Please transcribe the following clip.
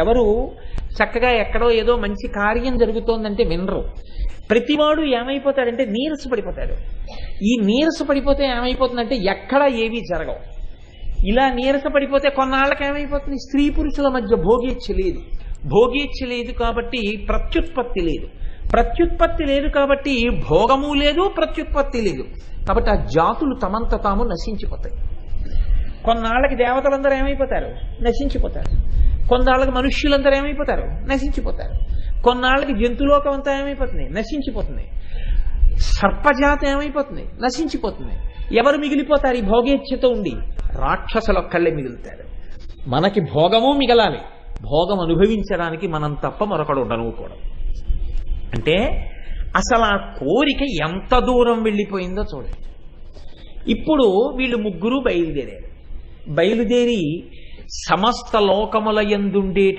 ఎవరు చక్కగా ఎక్కడో ఏదో మంచి కార్యం జరుగుతోందంటే వినరు. ప్రతివాడు ఏమైపోతాడంటే నీరస పడిపోతాడు. ఈ నీరస పడిపోతే ఏమైపోతుందంటే ఎక్కడ ఏవి జరగవు. ఇలా నీరస పడిపోతే కొన్నాళ్ళకి ఏమైపోతుంది? స్త్రీ పురుషుల మధ్య భోగేచ్ఛ లేదు. భోగేచ్ఛ లేదు కాబట్టి ప్రత్యుత్పత్తి లేదు. ప్రత్యుత్పత్తి లేదు కాబట్టి భోగము లేదు ప్రత్యుత్పత్తి లేదు. కాబట్టి ఆ జాతులు తమంత తాము నశించిపోతాయి. కొన్నాళ్ళకి దేవతలందరూ ఏమైపోతారు? నశించిపోతారు. కొన్నాళ్ళకి మనుష్యులందరూ ఏమైపోతారు? నశించిపోతారు. కొన్నాళ్ళకి జంతులోకం అంతా ఏమైపోతుంది? నశించిపోతుంది. సర్పజాతి ఏమైపోతుంది? నశించిపోతుంది. ఎవరు మిగిలిపోతారు? ఈ భోగేచ్ఛతో ఉండి రాక్షసులు ఒక్కళ్ళే మిగులుతారు. మనకి భోగము మిగలాలి. భోగం అనుభవించడానికి మనం తప్ప మరొకడు ఉండనుకోవడం అంటే అసలు ఆ కోరిక ఎంత దూరం వెళ్ళిపోయిందో చూడండి. ఇప్పుడు వీళ్ళు ముగ్గురు బయలుదేరారు. బయలుదేరి సమస్త లోకముల యందుండేటటువంటి